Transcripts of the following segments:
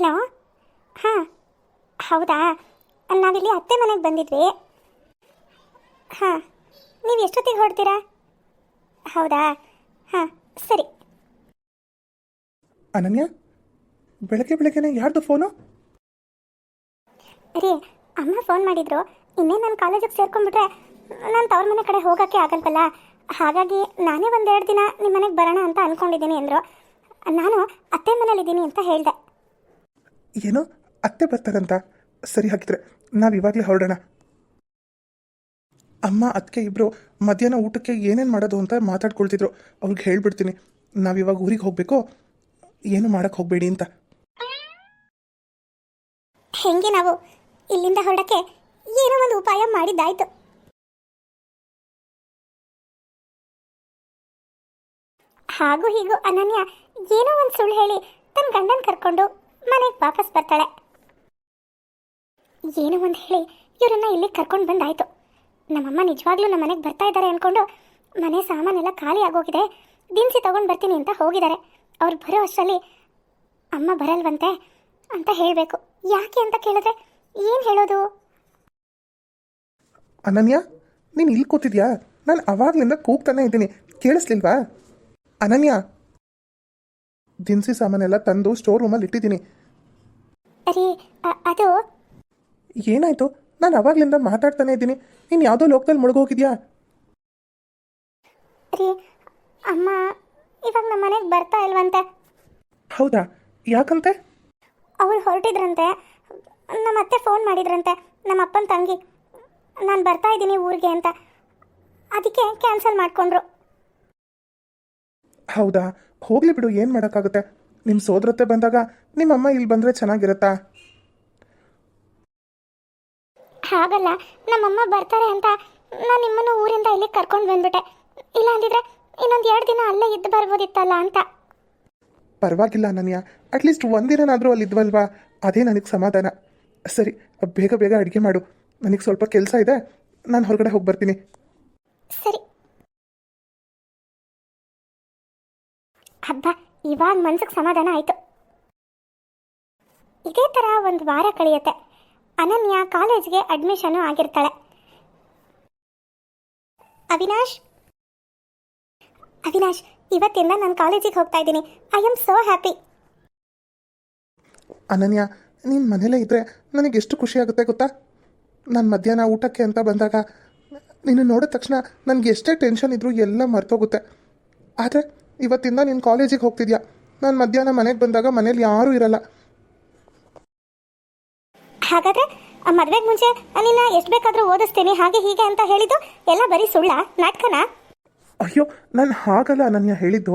Hello? ಹಾಂ ಹೌದಾ? ನಾವಿಲ್ಲಿ ಅತ್ತೆ ಮನೆಗೆ ಬಂದಿದ್ವಿ. ಹಾಂ ನೀವು ಎಷ್ಟೊತ್ತಿಗೆ ಹೊರಡ್ತೀರಾ? ಹೌದಾ? ಹಾಂ ಸರಿ. ಅನನ್ಯ ಬೆಳಗ್ಗೆ ಬೆಳಗ್ಗೆನೆ ಯಾರ್ದು ಫೋನು? ರೀ ಅಮ್ಮ ಫೋನ್ ಮಾಡಿದ್ರು. ಇನ್ನೇ ನಾನು ಕಾಲೇಜಿಗೆ ಸೇರ್ಕೊಂಡ್ಬಿಟ್ರೆ ನಾನು ತವ್ರ ಮನೆ ಕಡೆ ಹೋಗೋಕ್ಕೆ ಆಗಲ್ವಲ್ಲ? ಹಾಗಾಗಿ ನಾನೇ ಒಂದೆರಡು ದಿನ ನಿಮ್ಮ ಮನೆಗೆ ಬರೋಣ ಅಂತ ಅಂದ್ಕೊಂಡಿದ್ದೀನಿ ಅಂದರು. ನಾನು ಅತ್ತೆ ಮನೇಲಿದ್ದೀನಿ ಅಂತ ಹೇಳಿದೆ. ಏನೋ ಅತ್ತೆ ಬರ್ತಾರಂತ ಸರಿ ಹಾಗಿದ್ರೆ ನಾವು ಇವಾಗಲೇ ಹೊರಡೋಣ. ಅಮ್ಮ ಅದಕ್ಕೆ ಇಬ್ಬರು ಮಧ್ಯಾಹ್ನ ಊಟಕ್ಕೆ ಏನೇನು ಮಾಡೋದು ಅಂತ ಮಾತಾಡ್ಕೊಳ್ತಿದ್ರು. ಅವ್ರಿಗೆ ಹೇಳ್ಬಿಡ್ತೀನಿ ನಾವಿವಾಗ ಊರಿಗೆ ಹೋಗಬೇಕು? ಏನು ಮಾಡಕ್ಕೆ ಹೋಗಬೇಡಿ ಅಂತ. ಹೆಂಗೆ ನಾವು ಇಲ್ಲಿಂದ ಹೊರಡಕ್ಕೆ ಏನೋ ಒಂದು ಉಪಾಯ ಮಾಡಿದ್ದಾಯ್ತು. ಹಾಗೂ ಹೀಗೂ ಅನನ್ಯ ಏನೋ ಒಂದು ಸುಳ್ಳು ಹೇಳಿ ತನ್ನ ಗಂಡನ ಕರ್ಕೊಂಡು ಮನೆಗೆ ವಾಪಸ್ ಬರ್ತಾಳೆ. ಏನು ಒಂದು ಹೇಳಿ ಇವರನ್ನ ಇಲ್ಲಿ ಕರ್ಕೊಂಡು ಬಂದಾಯ್ತು. ನಮ್ಮಮ್ಮ ನಿಜವಾಗ್ಲೂ ನಮ್ಮ ಮನೆಗೆ ಬರ್ತಾ ಇದ್ದಾರೆ ಅನ್ಕೊಂಡು ಮನೆ ಸಾಮಾನೆಲ್ಲ ಖಾಲಿ ಆಗೋಗಿದೆ. ದಿನಸಿ ತಗೊಂಡು ಬರ್ತೀನಿ ಅಂತ ಹೋಗಿದ್ದಾರೆ. ಅವ್ರು ಬರೋ ಅಷ್ಟರಲ್ಲಿ ಅಮ್ಮ ಬರಲ್ವಂತೆ ಅಂತ ಹೇಳಬೇಕು. ಯಾಕೆ ಅಂತ ಕೇಳಿದ್ರೆ ಏನು ಹೇಳೋದು? ಅನನ್ಯ, ನೀನು ಇಲ್ಲಿ ಕೂತಿದ್ಯಾ? ನಾನು ಅವಾಗ್ಲಿಂದ ಕೂಗ್ತಾನೆ ಇದ್ದೀನಿ. ಕೇಳಿಸ್ಲಿಲ್ವಾ? ಅನನ್ಯ! ದಿನಸಿ ಸಾಮಾನೆಲ್ಲ ತಂದು ಸ್ಟೋರ್ ರೂಮಲ್ಲಿ ಇಟ್ಟಿದ್ದೀನಿ. ರೀ ಅದು? ಏನಾಯ್ತು? ನಾನು ಅವಾಗ್ಲಿಂದ ಮಾತಾಡ್ತಾನೆ ಇದ್ದೀನಿ. ನೀನು ಯಾವುದೋ ಲೋಕದಲ್ಲಿ ಮುಳುಗೋಗಿದ್ಯಾ ರೀ ಅಮ್ಮ ಇವಾಗ ನಮ್ಮ ಮನೆಗೆ ಬರ್ತಾ ಇಲ್ವಂತೆ. ಹೌದಾ? ಯಾಕಂತೆ? ಅವ್ರು ಹೊರಟಿದ್ರಂತೆ. ನಮ್ಮ ಅತ್ತೆ ಫೋನ್ ಮಾಡಿದ್ರಂತೆ ನಮ್ಮ ಅಪ್ಪನ ತಂಗಿ. ನಾನು ಬರ್ತಾ ಇದ್ದೀನಿ ಊರಿಗೆ ಅಂತ. ಅದಕ್ಕೆ ಕ್ಯಾನ್ಸಲ್ ಮಾಡಿಕೊಂಡ್ರು. ಹೌದಾ? ಹೋಗ್ಲಿ ಬಿಡು ಏನು ಮಾಡೋಕ್ಕಾಗುತ್ತೆ? ನಿಮ್ಮ ಸೋದರತ್ತೆ ಬಂದಾಗ ನಿಮ್ಮಮ್ಮ ಇಲ್ಲಿ ಬಂದರೆ ಚೆನ್ನಾಗಿರುತ್ತಾ? ಹಾಗಲ್ಲ ನಮ್ಮಮ್ಮ ಬರ್ತಾರೆ ಅಂತ ನಾನು ನಿಮ್ಮನ್ನು ಊರಿಂದ ಇಲ್ಲಿ ಕರ್ಕೊಂಡು ಬಂದ್ಬಿಟ್ಟೆ. ಇಲ್ಲ ಅಂದಿದ್ರೆ ಇನ್ನೊಂದು ಎರಡು ದಿನ ಅಲ್ಲೇ ಇದ್ದು ಬರ್ಬೋದಿತ್ತಲ್ಲ ಅಂತ. ಪರವಾಗಿಲ್ಲ ಅನನ್ಯ ಅಟ್ಲೀಸ್ಟ್ ಒಂದಿನನಾದರೂ ಅಲ್ಲಿ ಇದ್ವಲ್ವಾ? ಅದೇ ನನಗೆ ಸಮಾಧಾನ. ಸರಿ ಬೇಗ ಬೇಗ ಅಡುಗೆ ಮಾಡು. ನನಗೆ ಸ್ವಲ್ಪ ಕೆಲಸ ಇದೆ. ನಾನು ಹೊರಗಡೆ ಹೋಗಿ ಬರ್ತೀನಿ. ಸರಿ. ಹಬ್ಬ ಇವಾಗ ಮನ್ಸಿಗೆ ಸಮಾಧಾನ ಆಯಿತು. ಇದೇ ಥರ ಒಂದು ವಾರ ಕಳೆಯುತ್ತೆ. ಅನನ್ಯ ಕಾಲೇಜ್ಗೆ ಅಡ್ಮಿಷನ್ ಆಗಿರ್ತಾಳೆ. ಅವಿನಾಶ್? ಅವಿನಾಶ್, ಇವತ್ತಿಂದ ನಾನು ಕಾಲೇಜಿಗೆ ಹೋಗ್ತಾ ಇದ್ದೀನಿ. I am so happy. Ananya, ನೀನು ಮನೇಲೇ ಇದ್ದರೆ ನನಗೆ ಎಷ್ಟು ಖುಷಿ ಆಗುತ್ತೆ ಗೊತ್ತಾ? ನಾನು ಮಧ್ಯಾಹ್ನ ಊಟಕ್ಕೆ ಅಂತ ಬಂದಾಗ ನೀನು ನೋಡಿದ ತಕ್ಷಣ ನನಗೆ ಎಷ್ಟೇ ಟೆನ್ಷನ್ ಇದ್ದರೂ ಎಲ್ಲ ಮರ್ತೋಗುತ್ತೆ. ಆದರೆ ಇವತ್ತಿಂದ ನೀನು ಕಾಲೇಜಿಗೆ ಹೋಗ್ತಿದ್ಯಾ? ನಾನು ಮಧ್ಯಾಹ್ನ ಮನೆಗೆ ಬಂದಾಗ ಮನೇಲಿ ಯಾರೂ ಇರಲ್ಲ. ಹಾಗಾದ್ರೆ ಮದುವೆಗೆ ಮುಂಚೆ ನಿನ್ನ ಎಷ್ಟು ಬೇಕಾದರೂ ಓದಿಸ್ತೀನಿ ಹಾಗೆ ಹೀಗೆ ಅಂತ ಹೇಳಿದ್ದು ಎಲ್ಲ ಬರೀ ಸುಳ್ಳ ನಾಟಕನಾ? ಅಯ್ಯೋ ನಾನು ಹಾಗಲ್ಲ ಅನನ್ಯ ಹೇಳಿದ್ದು.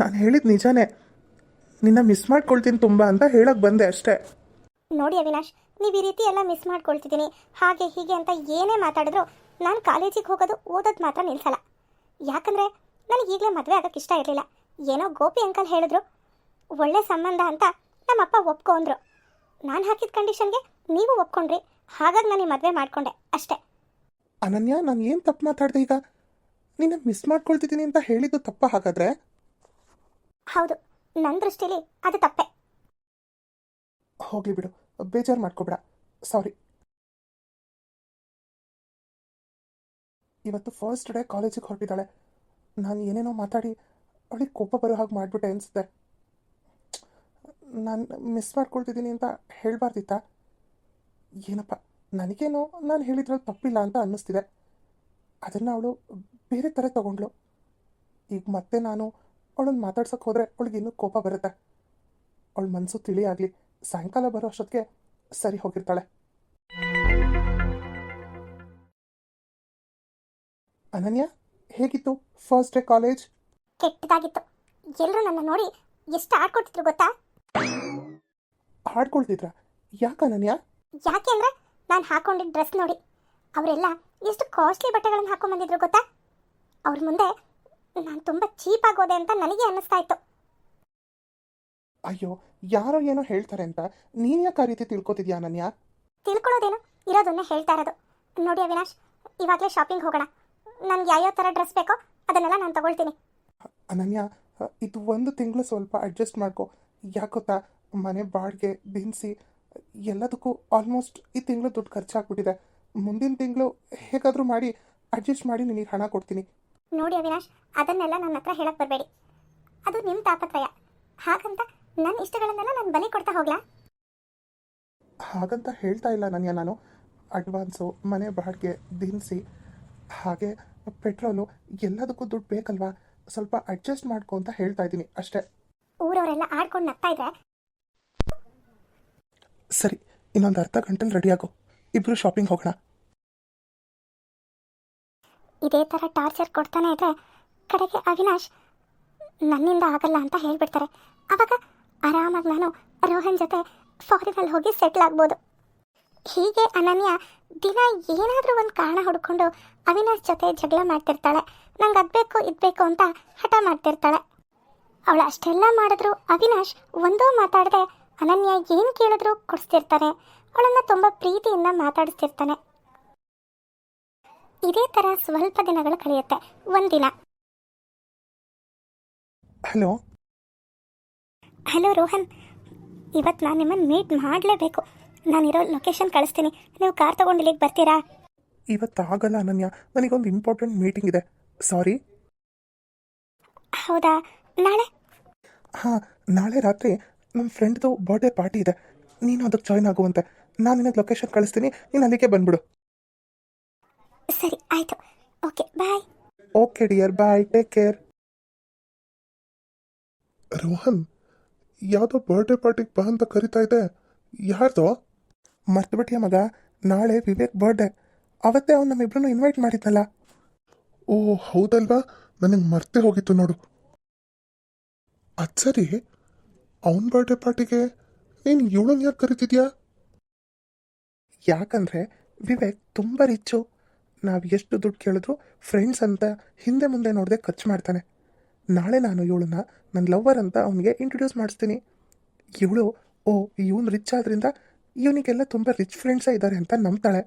ನಾನು ಹೇಳಿದ ನಿಜಾನೇ. ನಿನ್ನ ಮಿಸ್ ಮಾಡ್ಕೊಳ್ತೀನಿ ತುಂಬ ಅಂತ ಹೇಳಕ್ಕೆ ಬಂದೆ ಅಷ್ಟೇ. ನೋಡಿ ಅವಿನಾಶ್ ನೀವು ಈ ರೀತಿ ಎಲ್ಲ ಮಿಸ್ ಮಾಡ್ಕೊಳ್ತಿದ್ದೀನಿ ಹಾಗೆ ಹೀಗೆ ಅಂತ ಏನೇ ಮಾತಾಡಿದ್ರು ನಾನು ಕಾಲೇಜಿಗೆ ಹೋಗೋದು ಓದೋದು ಮಾತ್ರ ನಿಲ್ಸಲ್ಲ. ಯಾಕಂದರೆ ನನಗೆ ಈಗಲೇ ಮದುವೆ ಆಗೋಕ್ಕೆ ಇಷ್ಟ ಇರಲಿಲ್ಲ. ಏನೋ ಗೋಪಿ ಅಂಕಲ್ ಹೇಳಿದ್ರು. ಒಳ್ಳೆ ಸಂಬಂಧ ಅಂತ ನಮ್ಮಪ್ಪ ಒಪ್ಕೊಂಡ್ರು ನಾನು ಹಾಕಿದ ಕಂಡೀಷನ್ಗೆ ನೀವು ಒಪ್ಕೊಂಡ್ರಿ. ಹಾಗಾಗಿ ನಾನು ಈ ಮದುವೆ ಮಾಡಿಕೊಂಡೆ ಅಷ್ಟೇ. ಅನನ್ಯ ನಾನು ಏನು ತಪ್ಪು ಮಾತಾಡಿದೆ ಈಗ? ನಿನ್ನ ಮಿಸ್ ಮಾಡ್ಕೊಳ್ತಿದ್ದೀನಿ ಅಂತ ಹೇಳಿದ್ದು ತಪ್ಪ ಹಾಗಾದ್ರೆ? ಹೌದು ನನ್ನ ದೃಷ್ಟಿಲಿ ಅದು ತಪ್ಪೆ. ಹೋಗ್ಲಿ ಬಿಡು ಬೇಜಾರು ಮಾಡ್ಕೊಬೇಡ. ಸಾರಿ ಇವತ್ತು ಫಸ್ಟ್ ಡೇ ಕಾಲೇಜಿಗೆ ಹೊರಟಿದ್ದಾಳೆ ನಾನು ಏನೇನೋ ಮಾತಾಡಿ ಅವಳಿಗೆ ಕೋಪ ಬರೋ ಹಾಗೆ ಮಾಡಿಬಿಟ್ಟೆ ಅನಿಸುತ್ತೆ. ನಾನು ಮಿಸ್ ಮಾಡ್ಕೊಳ್ತಿದ್ದೀನಿ ಅಂತ ಹೇಳಬಾರ್ದಿತ್ತ? ಏನಪ್ಪ, ನನಗೇನೋ ನಾನು ಹೇಳಿದ್ರಲ್ಲಿ ತಪ್ಪಿಲ್ಲ ಅಂತ ಅನ್ನಿಸ್ತಿದೆ. ಅದನ್ನು ಅವಳು ಬೇರೆ ಥರ ತಗೊಂಡ್ಳು. ಈಗ ಮತ್ತೆ ನಾನು ಅವಳನ್ನು ಮಾತಾಡ್ಸೋಕೆ ಹೋದರೆ ಅವಳಿಗೆ ಇನ್ನೂ ಕೋಪ ಬರುತ್ತೆ. ಅವಳ ಮನಸ್ಸು ತಿಳಿಯಾಗಲಿ ಸಾಯಂಕಾಲ ಬರೋ ಅಷ್ಟೊತ್ತಿಗೆ ಸರಿ ಹೋಗಿರ್ತಾಳೆ. ಅನನ್ಯ? ಹೇಗಿತ್ತು ಫಸ್ಟ್ ಡೇ ಕಾಲೇಜ್ ಕೆಟ್ಟದಾಗಿತ್ತು. ಎಲ್ಲರೂ ನನ್ನ ನೋಡಿ ಎಷ್ಟು ಆಡ್ಕೊಳ್ತಿದ್ರು ಗೊತ್ತಾ? ಹಾಡ್ಕೊಳ್ತಿದ್ರ ಯಾಕೆ ಅನನ್ಯ ಯಾಕೆ ಅಂದ್ರೆ ನಾನು ಹಾಕೊಂಡಿದ್ದ ಡ್ರೆಸ್ ನೋಡಿ. ಅವರೆಲ್ಲ ಎಷ್ಟು ಕಾಸ್ಟ್ಲಿ ಬಟ್ಟೆಗಳನ್ನು ಹಾಕೊಂಡ್ ಬಂದಿದ್ರು ಗೊತ್ತಾ? ಅವ್ರ ಮುಂದೆ ನಾನು ತುಂಬ ಚೀಪ್ ಆಗೋದೆ ಅಂತ ನನಗೆ ಅನ್ನಿಸ್ತಾ ಇತ್ತು. ಅಯ್ಯೋ ಯಾರೋ ಏನೋ ಹೇಳ್ತಾರೆ ಅಂತ ನೀನ್ ಯಾಕೆ ಆ ರೀತಿ ತಿಳ್ಕೊತಿದ್ಯಾ ಅನನ್ಯ ತಿಳ್ಕೊಳ್ಳೋದೇನು ಇರೋದನ್ನ ಹೇಳ್ತಾ ಇರೋದು. ನೋಡಿ ಅವಿನಾಶ್ ಇವಾಗಲೇ ಶಾಪಿಂಗ್ ಹೋಗೋಣ. ನನಗೆ ಯಾವ್ಯಾವ ಥರ ಡ್ರೆಸ್ ಬೇಕೋ ಅದನ್ನೆಲ್ಲ ನಾನು ತಗೊಳ್ತೀನಿ. ಅನನ್ಯ ಇದು ಒಂದು ತಿಂಗಳು ಸ್ವಲ್ಪ ಅಡ್ಜಸ್ಟ್ ಮಾಡ್ಕೊ. ಯಾಕೊತ್ತಾ ಮನೆ ಬಾಡಿಗೆ ದಿನಸಿ ಎಲ್ಲದಕ್ಕೂ ಆಲ್ಮೋಸ್ಟ್ ಈ ತಿಂಗಳು ದುಡ್ಡು ಖರ್ಚಾಗ್ಬಿಟ್ಟಿದೆ. ಮುಂದಿನ ತಿಂಗಳು ಹೇಗಾದರೂ ಮಾಡಿ ಅಡ್ಜಸ್ಟ್ ಮಾಡಿ ನಿನಗೆ ಹಣ ಕೊಡ್ತೀನಿ. ನೋಡಿ ಅವಿನಾಶ್ ಅದನ್ನೆಲ್ಲ ನನ್ನ ಹತ್ರ ಹೇಳಕ್ ಬರಬೇಡಿ. ಅದು ನಿಮ್ಮ ತಾಪತ್ರಯ. ಹಾಗಂತ ನನ್ನ ಇಷ್ಟಗಳನ್ನೆಲ್ಲ ನಾನು ಬಲಿ ಕೊಡ್ತಾ ಹೋಗ್ಲಾ? ಹಾಗಂತ ಹೇಳ್ತಾ ಇಲ್ಲ ನನಗೆ ನಾನು. ಅಡ್ವಾನ್ಸು ಮನೆ ಬಾಡಿಗೆ ದಿನಸಿ ಹಾಗೆ ಪೆಟ್ರೋಲು ಎಲ್ಲದಕ್ಕೂ ದುಡ್ಡು ಬೇಕಲ್ವಾ? ಸ್ವಲ್ಪ ಅಡ್ಜಸ್ಟ್ ಮಾಡ್ಕೊ ಅಂತ ಹೇಳ್ತಾ ಇದ್ದೀನಿ ಅಷ್ಟೇ. ಊರವರೆಲ್ಲ ಆಡ್ಕೊಂಡು ನಗ್ತಾ ಇದ್ರೆ? ಸರಿ ಇನ್ನೊಂದು ಅರ್ಧ ಗಂಟೆಲಿ ರೆಡಿಯಾಗು ಇಬ್ರು ಶಾಪಿಂಗ್ ಹೋಗೋಣ. ಇದೇ ಥರ ಟಾರ್ಚರ್ ಕೊಡ್ತಾನೆ ಇದ್ರೆ ಕಡೆಗೆ ಅವಿನಾಶ್ ನನ್ನಿಂದ ಆಗಲ್ಲ ಅಂತ ಹೇಳ್ಬಿಡ್ತಾರೆ. ಅವಾಗ ಆರಾಮಾಗಿ ನಾನು ರೋಹನ್ ಜೊತೆ ಫಾರಿನಲ್ಲಿ ಹೋಗಿ ಸೆಟ್ಲ್ ಆಗ್ಬೋದು. ಹೀಗೆ ಅನನ್ಯ ದಿನ ಏನಾದರೂ ಒಂದು ಕಾರಣ ಹುಡ್ಕೊಂಡು ಅವಿನಾಶ್ ಜೊತೆ ಜಗಳ ಮಾಡ್ತಿರ್ತಾಳೆ. ನಂಗೆ ಅದು ಬೇಕು ಇದು ಬೇಕು ಅಂತ ಹಠ ಮಾಡ್ತಿರ್ತಾಳೆ. ಅವಳು ಅಷ್ಟೆಲ್ಲ ಮಾಡಿದ್ರು ಅವಿನಾಶ್ ಒಂದೋ ಮಾತಾಡದೆ ಅನನ್ಯ ಏನು ಕೇಳಿದ್ರು ಕೊಡಿಸ್ತಿರ್ತಾನೆ. ಅವಳನ್ನು ತುಂಬ ಪ್ರೀತಿಯಿಂದ ಮಾತಾಡಿಸ್ತಿರ್ತಾನೆ. ಇದೇ ಥರ ಸ್ವಲ್ಪ ದಿನಗಳು ಕಳೆಯುತ್ತೆ. ಒಂದಿನ. ಹಲೋ. ಹಲೋ ರೋಹನ್ ಇವತ್ತು ನಾನು ನಿಮ್ಮನ್ನು ಮೀಟ್ ಮಾಡಲೇಬೇಕು. ನಾನಿರೋ ಲೊಕೇಶನ್ ಕಳಿಸ್ತೀನಿ. ನೀವು ಕಾರ್ ತಗೊಂಡು ಇಲ್ಲಿಗೆ ಬರ್ತೀರಾ? ಇವತ್ತು ಆಗಲ್ಲ ಅನನ್ಯ. ನನಗೊಂದು ಇಂಪಾರ್ಟೆಂಟ್ ಮೀಟಿಂಗ್ ಇದೆ. ಸಾರಿ ಹೌದಾ? ನಾಳೆ? ಹಾಂ ನಾಳೆ ರಾತ್ರಿ ನಮ್ಮ ಫ್ರೆಂಡ್ದು ಬರ್ಡೇ ಪಾರ್ಟಿ ಇದೆ. ನೀನು ಅದಕ್ಕೆ ಜಾಯ್ನ್ ಆಗುವಂತೆ. ನಾನು ನಿನಗೆ ಲೊಕೇಶನ್ ಕಳಿಸ್ತೀನಿ. ನೀನು ಅಲ್ಲಿಗೆ ಬಂದ್ಬಿಡು. ಸರಿ ಆಯಿತು. Okay bye okay dear bye take care Rohan ಯಾವುದೋ ಬರ್ಡೇ ಪಾರ್ಟಿಗೆ ಬಾ ಅಂತ ಕರಿತಾ ಇದೆ ಯಾರ್ದೋ? ಮರ್ತುಬಿಟ್ಟಿಯ ಮಗ? ನಾಳೆ ವಿವೇಕ್ ಬರ್ಡೇ ಅವತ್ತೇ ಅವ್ನು ನಮ್ಮಿಬ್ಬರನ್ನು ಇನ್ವೈಟ್ ಮಾಡಿದ್ನಲ್ಲ. ಓ ಹೌದಲ್ವಾ? ನನಗೆ ಮರ್ತೇ ಹೋಗಿತ್ತು ನೋಡು. ಅದು ಸರಿ. ಅವನ ಬರ್ಡೇ ಪಾರ್ಟಿಗೆ ನೀನು ಇವಳನ್ನು ಯಾಕೆ ಕರಿತಿದ್ಯಾ? ಯಾಕಂದ್ರೆ ವಿವೇಕ್ ತುಂಬ ರಿಚ್ಚು ನಾವು ಎಷ್ಟು ದುಡ್ಡು ಕೇಳಿದ್ರು ಫ್ರೆಂಡ್ಸ್ ಅಂತ ಹಿಂದೆ ಮುಂದೆ ನೋಡದೆ ಖರ್ಚು ಮಾಡ್ತಾನೆ. ನಾಳೆ ನಾನು ಇವಳನ್ನ ನನ್ನ ಲವ್ವರ್ ಅಂತ ಅವನಿಗೆ ಇಂಟ್ರೊಡ್ಯೂಸ್ ಮಾಡಿಸ್ತೀನಿ. ಇವಳು ಓ ಇವನು ರಿಚ್ ಆದ್ರಿಂದ ಇವನಿಗೆಲ್ಲ ತುಂಬ ರಿಚ್ ಫ್ರೆಂಡ್ಸೇ ಇದ್ದಾರೆ ಅಂತ ನಂಬ್ತಾಳೆ.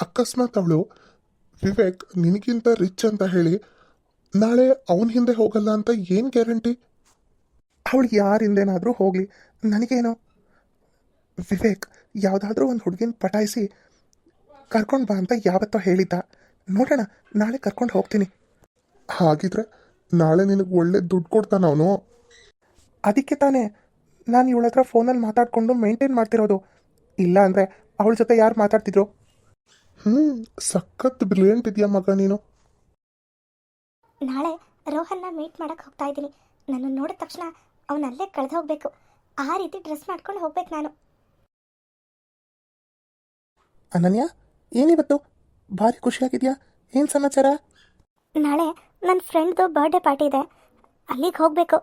ಅಕಸ್ಮಾತ್ ಅವಳು ವಿವೇಕ್ ನಿನಗಿಂತ ರಿಚ್ ಅಂತ ಹೇಳಿ ನಾಳೆ ಅವನ ಹಿಂದೆ ಹೋಗಲ್ಲ ಅಂತ ಏನು ಗ್ಯಾರಂಟಿ ಅವಳು ಯಾರ ಹಿಂದೆನಾದರೂ ಹೋಗಲಿ. ನನಗೇನು? ವಿವೇಕ್ ಯಾವುದಾದ್ರೂ ಒಂದು ಹುಡುಗಿನ ಪಟಾಯಿಸಿ ಕರ್ಕೊಂಡು ಬಾ ಅಂತ ಯಾವತ್ತೋ ಹೇಳಿದ್ದ. ನೋಡೋಣ ನಾಳೆ ಕರ್ಕೊಂಡು ಹೋಗ್ತೀನಿ. ಹಾಗಿದ್ರೆ ನಾಳೆ ನಿನಗೆ ಒಳ್ಳೆ ದುಡ್ಡು ಕೊಡ್ತಾನ ಅವನು? ಅದಕ್ಕೆ ತಾನೇ ನಾನು ಇವಳ ಹತ್ರ ಫೋನಲ್ಲಿ ಮಾತಾಡಿಕೊಂಡು ಮೇಂಟೈನ್ ಮಾಡ್ತಿರೋದು. ಇಲ್ಲ ಅಂದರೆ ಅವಳ ಜೊತೆ ಯಾರು ಮಾತಾಡ್ತಿದ್ರು? ಹ್ಞೂ ಸಖತ್ ಬ್ರಿಲಿಯಂಟ್ ಇದೆಯಾ ಮಗ ನೀನು. ನಾಳೆ ರೋಹನ್ನ ಮೀಟ್ ಮಾಡಕ್ಕೆ ಹೋಗ್ತಾ ಇದ್ದೀನಿ. ನನ್ನ ನೋಡಿದ ತಕ್ಷಣ ಅವನಲ್ಲೇ ಕಳೆದು ಹೋಗಬೇಕು. ಆ ರೀತಿ ಡ್ರೆಸ್ ಮಾಡ್ಕೊಂಡು ಹೋಗ್ಬೇಕು ನಾನು. ಅನನ್ಯ ಏನಿವತ್ತು? ಭಾರಿ ಖುಷಿಯಾಗಿದೆಯಾ? ಏನು ಸಮಾಚಾರ? ನಾಳೆ ನನ್ನ ಫ್ರೆಂಡ್ದು ಬರ್ಡೇ ಪಾರ್ಟಿ ಇದೆ. ಅಲ್ಲಿಗೆ ಹೋಗಬೇಕು.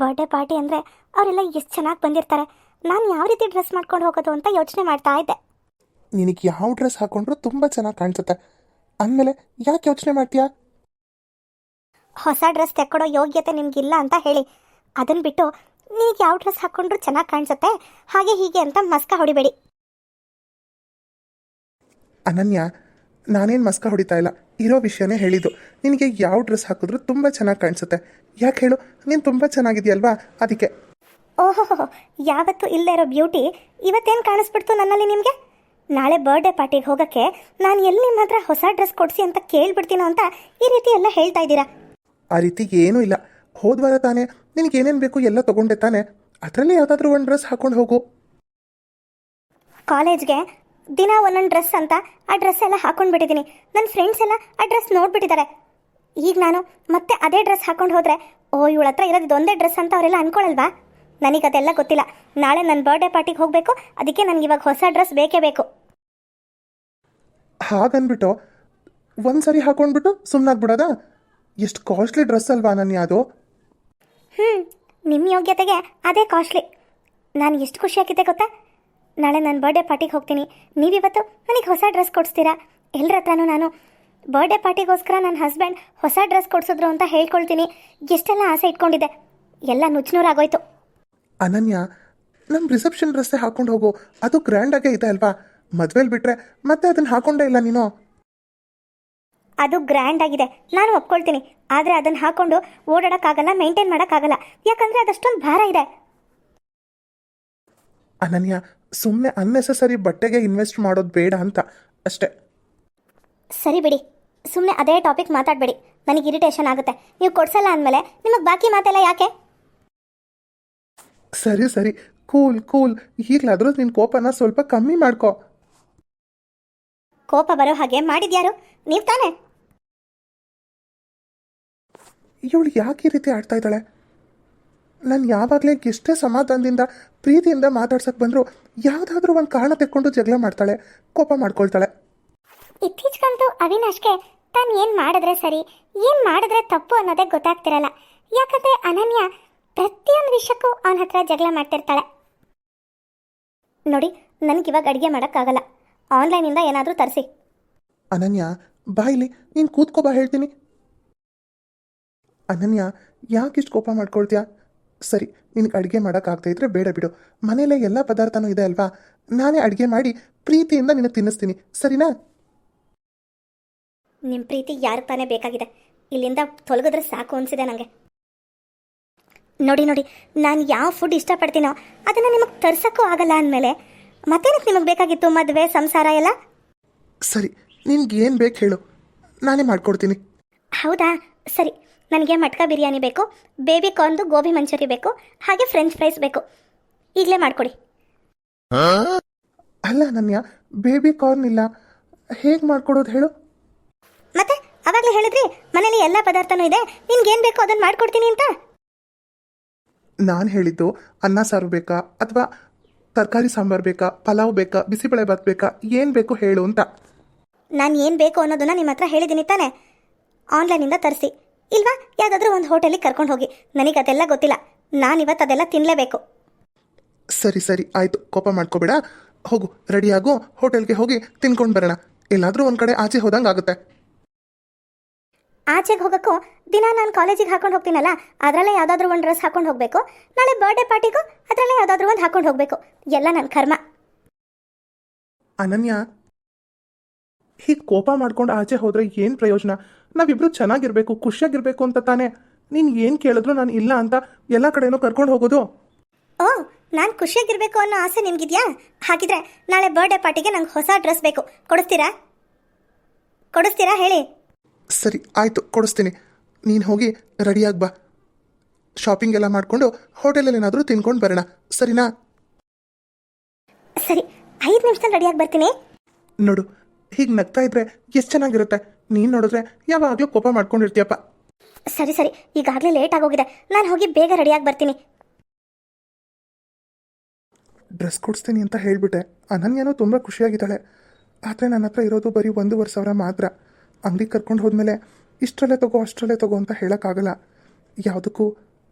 ಬರ್ಡೇ ಪಾರ್ಟಿ ಅಂದರೆ ಅವರೆಲ್ಲ ಎಷ್ಟು ಚೆನ್ನಾಗಿ ಬಂದಿರ್ತಾರೆ. ನಾನು ಯಾವ ರೀತಿ ಡ್ರೆಸ್ ಮಾಡ್ಕೊಂಡು ಹೋಗೋದು ಅಂತ ಯೋಚನೆ ಮಾಡ್ತಾ ಇದ್ದೆ. ನಿನಗೆ ಯಾವ ಡ್ರೆಸ್ ಹಾಕೊಂಡ್ರು ತುಂಬ ಚೆನ್ನಾಗಿ ಕಾಣಿಸುತ್ತೆ. ಅಂದಮೇಲೆ ಯಾಕೆ ಯೋಚನೆ ಮಾಡ್ತೀಯಾ? ಹೊಸ ಡ್ರೆಸ್ ತೆಕ್ಕೊಡೋ ಯೋಗ್ಯತೆ ನಿಮಗಿಲ್ಲ ಅಂತ ಹೇಳಿ. ಅದನ್ನು ಬಿಟ್ಟು ನೀವು ಯಾವ ಡ್ರೆಸ್ ಹಾಕೊಂಡ್ರು ಚೆನ್ನಾಗಿ ಕಾಣಿಸುತ್ತೆ? ಹಾಗೆ ಹೀಗೆ ಅಂತ ಮಸ್ಕ ಹೊಡಿಬೇಡಿ. ಅನನ್ಯ ನಾನೇನು ಮಸ್ಕ ಹೊಡಿತಾ ಇಲ್ಲ. ಇರೋ ವಿಷಯನೇ ಹೇಳಿದ್ದು. ನಿನಗೆ ಯಾವ ಡ್ರೆಸ್ ಹಾಕಿದ್ರು ತುಂಬ ಚೆನ್ನಾಗಿ ಕಾಣಿಸುತ್ತೆ. ಯಾಕೆ ಹೇಳು? ನೀನು ತುಂಬ ಚೆನ್ನಾಗಿದೆಯಲ್ವಾ? ಅದಕ್ಕೆ. ಓಹೋ ಯಾವತ್ತೂ ಇಲ್ಲದೆ ಇರೋ ಬ್ಯೂಟಿ ಇವತ್ತೇನು ಕಾಣಿಸ್ಬಿಡ್ತು ನನ್ನಲ್ಲಿ ನಿಮಗೆ? ನಾಳೆ ಬರ್ಡೇ ಪಾರ್ಟಿಗೆ ಹೋಗೋಕ್ಕೆ ನಾನು ಎಲ್ಲಿ ನಿಮ್ಮ ಹತ್ರ ಹೊಸ ಡ್ರೆಸ್ ಕೊಡಿಸಿ ಅಂತ ಕೇಳಿಬಿಡ್ತೀನೋ ಅಂತ ಈ ರೀತಿ ಎಲ್ಲ ಹೇಳ್ತಾ ಇದ್ದೀರಾ? ಆ ರೀತಿ ಏನೂ ಇಲ್ಲ. ಹೋದ್ವಾರ ತಾನೇ ನಿನಗೆ ಏನೇನು ಬೇಕು ಎಲ್ಲ ತೊಗೊಂಡೆ ತಾನೆ. ಅದರಲ್ಲಿ ಯಾವುದಾದ್ರೂ ಒಂದು ಡ್ರೆಸ್ ಹಾಕೊಂಡು ಹೋಗು. ಕಾಲೇಜ್ಗೆ ದಿನ ಒಂದೊಂದು ಡ್ರೆಸ್ ಅಂತ ಆ ಡ್ರೆಸ್ ಎಲ್ಲ ಹಾಕೊಂಡು ಬಿಟ್ಟಿದ್ದೀನಿ ನನ್ನ ಫ್ರೆಂಡ್ಸ್ ಎಲ್ಲ ಆ ಡ್ರೆಸ್ ನೋಡ್ಬಿಟ್ಟಿದ್ದಾರೆ. ಈಗ ನಾನು ಮತ್ತೆ ಅದೇ ಡ್ರೆಸ್ ಹಾಕೊಂಡು ಹೋದರೆ ಓ ಇವಳ ಹತ್ರ ಇರೋದು ಇದೊಂದೇ ಡ್ರೆಸ್ ಅಂತ ಅವರೆಲ್ಲ ಅನ್ಕೊಳ್ಳಲ್ವಾ ನನಗೆ ಅದೆಲ್ಲ ಗೊತ್ತಿಲ್ಲ. ನಾಳೆ ನನ್ನ ಬರ್ಡೇ ಪಾರ್ಟಿಗೆ ಹೋಗಬೇಕು. ಅದಕ್ಕೆ ನನಗೆ ಇವಾಗ ಹೊಸ ಡ್ರೆಸ್ ಬೇಕೇ ಬೇಕು. ಹಾಗನ್ಬಿಟ್ಟು ಒಂದು ಸರಿ ಹಾಕೊಂಡ್ಬಿಟ್ಟು ಸುಮ್ಮನಾಗ್ಬಿಡೋದಾ ಎಷ್ಟು ಕಾಸ್ಟ್ಲಿ ಡ್ರೆಸ್ ಅಲ್ವಾ ನಾನು ಅದು? ಹ್ಞೂ ನಿಮ್ಮ ಯೋಗ್ಯತೆಗೆ ಅದೇ ಕಾಸ್ಟ್ಲಿ ನಾನು ಎಷ್ಟು ಖುಷಿಯಾಗಿದ್ದೆ ಗೊತ್ತಾ? ನಾಳೆ ನಾನು ಬರ್ಡೇ ಪಾರ್ಟಿಗೆ ಹೋಗ್ತೀನಿ. ನೀವಿವತ್ತು ನನಗೆ ಹೊಸ ಡ್ರೆಸ್ ಕೊಡಿಸ್ತೀರಾ? ಎಲ್ಲರ ಹತ್ರನೂ ನಾನು ಬರ್ಡೇ ಪಾರ್ಟಿಗೋಸ್ಕರ ನನ್ನ ಹಸ್ಬೆಂಡ್ ಹೊಸ ಡ್ರೆಸ್ ಕೊಡಿಸಿದ್ರು ಅಂತ ಹೇಳ್ಕೊಳ್ತೀನಿ. ಎಷ್ಟೆಲ್ಲ ಆಸೆ ಇಟ್ಕೊಂಡಿದ್ದೆ. ಎಲ್ಲ ನುಚ್ಚುನೂರಾಗೋಯ್ತು ಅನನ್ಯ ನಮ್ಮ ರಿಸೆಪ್ಷನ್ ಡ್ರೆಸ್ಸೇ ಹಾಕೊಂಡು ಹೋಗು. ಅದು ಗ್ರ್ಯಾಂಡಾಗೇ ಇದೆ ಅಲ್ವಾ? ಮದುವೆಲಿ ಬಿಟ್ರೆ ಮತ್ತೆ ಅದನ್ನ ಹಾಕೊಂಡೇ ಇಲ್ಲ ನೀನು. ಅದು ಗ್ರ್ಯಾಂಡ್ ಆಗಿದೆ. ನಾನು ಒಪ್ಕೊಳ್ತೀನಿ. ಆದರೆ ಅದನ್ನು ಹಾಕೊಂಡು ಓಡಾಡೋಕ್ಕಾಗಲ್ಲ ಮೇಂಟೈನ್ ಮಾಡೋಕ್ಕಾಗಲ್ಲ. ಯಾಕಂದರೆ ಅದಷ್ಟೊಂದು ಭಾರ ಇದೆ. ಅನನ್ಯ ಸುಮ್ಮನೆ ಅನ್ನೆಸೆಸರಿ ಬಟ್ಟೆಗೆ ಇನ್ವೆಸ್ಟ್ ಮಾಡೋದು ಬೇಡ ಅಂತ ಅಷ್ಟೇ. ಸರಿ ಬಿಡಿ. ಸುಮ್ಮನೆ ಅದೇ ಟಾಪಿಕ್ ಮಾತಾಡಬೇಡಿ. ನನಗೆ ಇರಿಟೇಷನ್ ಆಗುತ್ತೆ. ನೀವು ಕೊಡ್ಸಲ್ಲ ಅಂದಮೇಲೆ ನಿಮಗೆ ಬಾಕಿ ಮಾತೆಲ್ಲ ಯಾಕೆ? ಸರಿ ಸರಿ. Cool cool. ಈಗಲಾದರೂ ನಿನ್ನ ಕೋಪನ ಸ್ವಲ್ಪ ಕಮ್ಮಿ ಮಾಡ್ಕೋ. ಕೋಪ ಬರೋ ಹಾಗೆ ಮಾಡಿದ್ಯಾರು? ನೀವು ತಾನೆ? ಇವಳು ಯಾಕೆ ಈ ರೀತಿ ಆಡ್ತಾ ಇದ್ದಾಳೆ? ನಾನು ಯಾವಾಗಲೇ ಎಷ್ಟೇ ಸಮಾಧಾನದಿಂದ ಪ್ರೀತಿಯಿಂದ ಮಾತಾಡ್ಸಕ್ಕೆ ಬಂದರೂ ಯಾವುದಾದ್ರೂ ಒಂದು ಕಾರಣ ತೆಕ್ಕೊಂಡು ಜಗಳ ಮಾಡ್ತಾಳೆ ಕೋಪ ಮಾಡ್ಕೊಳ್ತಾಳೆ. ಇತ್ತೀಚೆಗಂತೂ ಅವಿನಾಶ್ಗೆ ತಾನು ಏನು ಮಾಡಿದ್ರೆ ಸರಿ ಏನು ಮಾಡಿದ್ರೆ ತಪ್ಪು ಅನ್ನೋದೇ ಗೊತ್ತಾಗ್ತಿರಲ್ಲ. ಯಾಕಂದ್ರೆ ಅನನ್ಯ ಪ್ರತಿಯೊಂದು ವಿಷಯಕ್ಕೂ ಅವನ ಹತ್ರ ಜಗಳ ಮಾಡ್ತಿರ್ತಾಳೆ. ನೋಡಿ ನನಗಿವಾಗ ಅಡುಗೆ ಮಾಡೋಕ್ಕಾಗಲ್ಲ. ಆನ್ಲೈನಿಂದ ಏನಾದರೂ ತರಿಸಿ. ಅನನ್ಯ ಬಾಯಿಲಿ ನೀನು ಕೂತ್ಕೋ ಬಾ ಹೇಳ್ತೀನಿ. ಅನನ್ಯ ಯಾಕಿಷ್ಟು ಕೋಪ ಮಾಡ್ಕೊಳ್ತೀಯಾ? ಸರಿ ನಿನಗೆ ಅಡುಗೆ ಮಾಡೋಕ್ಕಾಗ್ತಾ ಇದ್ರೆ ಬೇಡ ಬಿಡು. ಮನೇಲೇ ಎಲ್ಲ ಪದಾರ್ಥನೂ ಇದೆ ಅಲ್ವಾ? ನಾನೇ ಅಡುಗೆ ಮಾಡಿ ಪ್ರೀತಿಯಿಂದ ನಿನಗೆ ತಿನ್ನಿಸ್ತೀನಿ. ಸರಿನಾ? ನಿಮ್ಮ ಪ್ರೀತಿ ಯಾರು ತಾನೇ ಬೇಕಾಗಿದೆ? ಇಲ್ಲಿಂದ ತೊಲಗಿದ್ರೆ ಸಾಕು ಅನಿಸಿದೆ ನನಗೆ ನೋಡಿ ನೋಡಿ ನಾನು ಯಾವ ಫುಡ್ ಇಷ್ಟಪಡ್ತೀನೋ ಅದನ್ನು ನಿಮಗೆ ತರ್ಸೋಕ್ಕೂ ಆಗಲ್ಲ ಅಂದಮೇಲೆ ಮತ್ತೇನಕ್ಕೆ ನಿಮಗೆ ಬೇಕಾಗಿತ್ತು? ಮದುವೆ ಸಂಸಾರ ಎಲ್ಲ? ಸರಿ ನಿನ್ಗೆ ಏನು ಬೇಕು ಹೇಳು. ನಾನೇ ಮಾಡ್ಕೊಡ್ತೀನಿ. ಹೌದಾ? ಸರಿ ನನಗೆ ಮಟ್ಕಾ ಬಿರಿಯಾನಿ ಬೇಕು ಬೇಬಿ ಕಾರ್ನ್ದು ಗೋಬಿ ಮಂಚೂರಿ ಬೇಕು ಹಾಗೆ ಫ್ರೆಂಚ್ ಫ್ರೈಸ್ ಬೇಕು. ಈಗಲೇ ಮಾಡಿಕೊಡಿ. ಅಲ್ಲ ಅನನ್ಯ ಬೇಬಿ ಕಾರ್ನ್ ಇಲ್ಲ. ಹೇಗೆ ಮಾಡ್ಕೊಡೋದು ಹೇಳು? ಮತ್ತೆ ಅವಾಗಲೇ ಹೇಳಿದ್ರಿ ಮನೇಲಿ ಎಲ್ಲ ಪದಾರ್ಥನೂ ಇದೆ ನಿನ್ಗೇನು ಬೇಕೋ ಅದನ್ನು ಮಾಡ್ಕೊಡ್ತೀನಿ ಅಂತ? ನಾನು ಹೇಳಿದ್ದು ಅನ್ನ ಸಾರು ಬೇಕಾ ಅಥವಾ ತರಕಾರಿ ಸಾಂಬಾರು ಬೇಕಾ ಪಲಾವ್ ಬೇಕಾ ಬಿಸಿಬೇಳೆ ಭಾತ್ ಬೇಕಾ ಏನು ಬೇಕು ಹೇಳು ಅಂತ. ನಾನು ಏನು ಬೇಕು ಅನ್ನೋದನ್ನ ನಿಮ್ಮ ಹತ್ರ ಹೇಳಿದ್ದೀನಿ ತಾನೆ. ಆನ್ಲೈನಿಂದ ತರಿಸಿ. ಇಲ್ವಾ? ಯಾವುದಾದ್ರೂ ಒಂದು ಹೋಟೆಲಿಗೆ ಕರ್ಕೊಂಡು ಹೋಗಿ. ನನಗೆ ಅದೆಲ್ಲ ಗೊತ್ತಿಲ್ಲ. ನಾನು ಇವತ್ತು ಅದೆಲ್ಲ ತಿನ್ನಲೇಬೇಕು ಸರಿ ಸರಿ ಆಯಿತು. ಕೋಪ ಮಾಡ್ಕೋಬೇಡ. ಹೋಗು ರೆಡಿಯಾಗು ಹೋಟೆಲ್ಗೆ ಹೋಗಿ ತಿನ್ಕೊಂಡು ಬರೋಣ. ಎಲ್ಲಾದರೂ ಒಂದು ಕಡೆ ಆಚೆ ಹೋದಂಗೆ ಆಗುತ್ತೆ. ಆಚೆಗೆ ಹೋಗೋಕ್ಕೂ ದಿನ ನಾನು ಕಾಲೇಜಿಗೆ ಹಾಕೊಂಡು ಹೋಗ್ತೀನಲ್ಲ ಅದರಲ್ಲೇ ಯಾವುದಾದ್ರೂ ಒಂದು ಡ್ರೆಸ್ ಹಾಕೊಂಡು ಹೋಗಬೇಕು. ನಾಳೆ ಬರ್ಡೇ ಪಾರ್ಟಿಗೂ ಅದರಲ್ಲೇ ಯಾವುದಾದ್ರೂ ಒಂದು ಹಾಕೊಂಡು ಹೋಗಬೇಕು. ಎಲ್ಲ ನನ್ನ ಕರ್ಮ. ಅನನ್ಯ ಹೀಗೆ ಕೋಪ ಮಾಡ್ಕೊಂಡು ಆಚೆ ಹೋದರೆ ಏನು ಪ್ರಯೋಜನ? ನಾವಿಬ್ರು ಚೆನ್ನಾಗಿರ್ಬೇಕು ಖುಷಿಯಾಗಿರ್ಬೇಕು ಅಂತ ತಾನೇ. ನೀನು ಏನು ಕೇಳಿದ್ರು ನಾನು ಇಲ್ಲ ಅಂತ ಎಲ್ಲ ಕಡೆನೂ ಕರ್ಕೊಂಡು ಹೋಗೋದು. ಓ ನಾನು ಖುಷಿಯಾಗಿರ್ಬೇಕು ಅನ್ನೋ ಆಸೆ ನಿಮ್ಗಿದ್ಯಾ? ಹಾಗಿದ್ರೆ ನಾಳೆ ಬರ್ಡೇ ಪಾರ್ಟಿಗೆ ನಂಗೆ ಹೊಸ ಡ್ರೆಸ್ ಬೇಕು. ಕೊಡಿಸ್ತೀರಾ? ಕೊಡಿಸ್ತೀರಾ ಹೇಳಿ? ಸರಿ ಆಯಿತು ಕೊಡಿಸ್ತೀನಿ. ನೀನು ಹೋಗಿ ರೆಡಿಯಾಗಿ ಬಾ. ಶಾಪಿಂಗ್ ಎಲ್ಲ ಮಾಡಿಕೊಂಡು ಹೋಟೆಲಲ್ಲಿ ಏನಾದರೂ ತಿನ್ಕೊಂಡು ಬರೋಣ. ಸರಿನಾ? ಸರಿ ಐದು ನಿಮಿಷದಲ್ಲಿ ರೆಡಿಯಾಗಿ ಬರ್ತೀನಿ. ನೋಡು ಹೀಗೆ ನಗ್ತಾ ಇದ್ರೆ ಎಷ್ಟು ಚೆನ್ನಾಗಿರುತ್ತೆ. ನೀನು ನೋಡಿದ್ರೆ ಯಾವಾಗಲೂ ಕೋಪ ಮಾಡ್ಕೊಂಡಿರ್ತೀಯಪ್ಪ. ಸರಿ ಸರಿ. ಈಗಾಗ್ಲೇ ಲೇಟ್ ಆಗೋಗಿದೆ. ನಾನು ಹೋಗಿ ಬೇಗ ರೆಡಿಯಾಗಿ ಬರ್ತೀನಿ. ಡ್ರೆಸ್ ಕೊಡಿಸ್ತೀನಿ ಅಂತ ಹೇಳಿಬಿಟ್ಟೆ. ಅನನ್ಯನೂ ತುಂಬ ಖುಷಿಯಾಗಿದ್ದಾಳೆ. ಆದರೆ ನನ್ನ ಹತ್ರ ಇರೋದು ಬರೀ ಒಂದೂವರೆ ಸಾವಿರ ಮಾತ್ರ. ಅಂಗಡಿ ಕರ್ಕೊಂಡು ಹೋದ್ಮೇಲೆ ಇಷ್ಟರಲ್ಲೇ ತಗೋ ಅಷ್ಟರಲ್ಲೇ ತಗೋ ಅಂತ ಹೇಳೋಕ್ಕಾಗಲ್ಲ. ಯಾವುದಕ್ಕೂ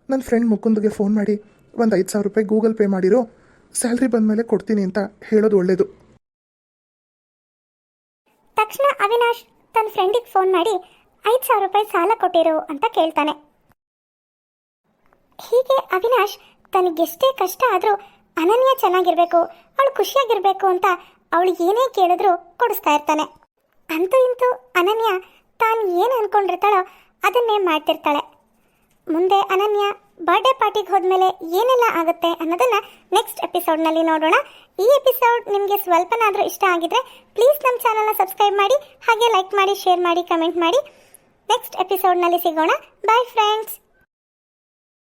ನನ್ನ ಫ್ರೆಂಡ್ ಮುಕುಂದ್ಗೆ ಫೋನ್ ಮಾಡಿ ಒಂದು ಐದು ಸಾವಿರ ರೂಪಾಯಿ ಗೂಗಲ್ ಪೇ ಮಾಡಿರೋ. ಸ್ಯಾಲ್ರಿ ಬಂದಮೇಲೆ ಕೊಡ್ತೀನಿ ಅಂತ ಹೇಳೋದು ಒಳ್ಳೆಯದು ತಕ್ಷಣ ಅವಿನಾಶ್ ತನ್ನ ಫ್ರೆಂಡಿಗೆ ಫೋನ್ ಮಾಡಿ, ಐದು ಸಾವಿರ ರೂಪಾಯಿ ಸಾಲ ಕೊಟ್ಟಿರು ಅಂತ ಕೇಳ್ತಾನೆ. ಹೀಗೆ ಅವಿನಾಶ್ ತನಗೆಷ್ಟೇ ಕಷ್ಟ ಆದರೂ ಅನನ್ಯ ಚೆನ್ನಾಗಿರಬೇಕು, ಅವಳು ಖುಷಿಯಾಗಿರ್ಬೇಕು ಅಂತ ಅವಳು ಏನೇ ಕೇಳಿದ್ರು ಕೊಡಿಸ್ತಾ ಇರ್ತಾನೆ. ಅಂತೂ ಇಂತೂ ಅನನ್ಯ ತಾನು ಏನು ಅನ್ಕೊಂಡಿರ್ತಾಳೋ ಅದನ್ನೇ ಮಾಡ್ತಿರ್ತಾಳೆ. ಮುಂದೆ ಅನನ್ಯ ಬರ್ಡೇ ಪಾರ್ಟಿಗೆ ಹೋದ್ಮೇಲೆ ಏನೆಲ್ಲ ಆಗುತ್ತೆ ಅನ್ನೋದನ್ನ ನೆಕ್ಸ್ಟ್ ಎಪಿಸೋಡ್ನಲ್ಲಿ ನೋಡೋಣ. ಈ ಎಪಿಸೋಡ್ ನಿಮಗೆ ಸ್ವಲ್ಪನಾದರೂ ಇಷ್ಟ ಆಗಿದ್ರೆ ಪ್ಲೀಸ್ ನಮ್ಮ ಚಾನಲ್ನ ಸಬ್ಸ್ಕ್ರೈಬ್ ಮಾಡಿ, ಹಾಗೆ ಲೈಕ್ ಮಾಡಿ ಶೇರ್ ಮಾಡಿ ಕಮೆಂಟ್ ಮಾಡಿ. ನೆಕ್ಸ್ಟ್ ಎಪಿಸೋಡ್ನಲ್ಲಿ ಸಿಗೋಣ. Bye friends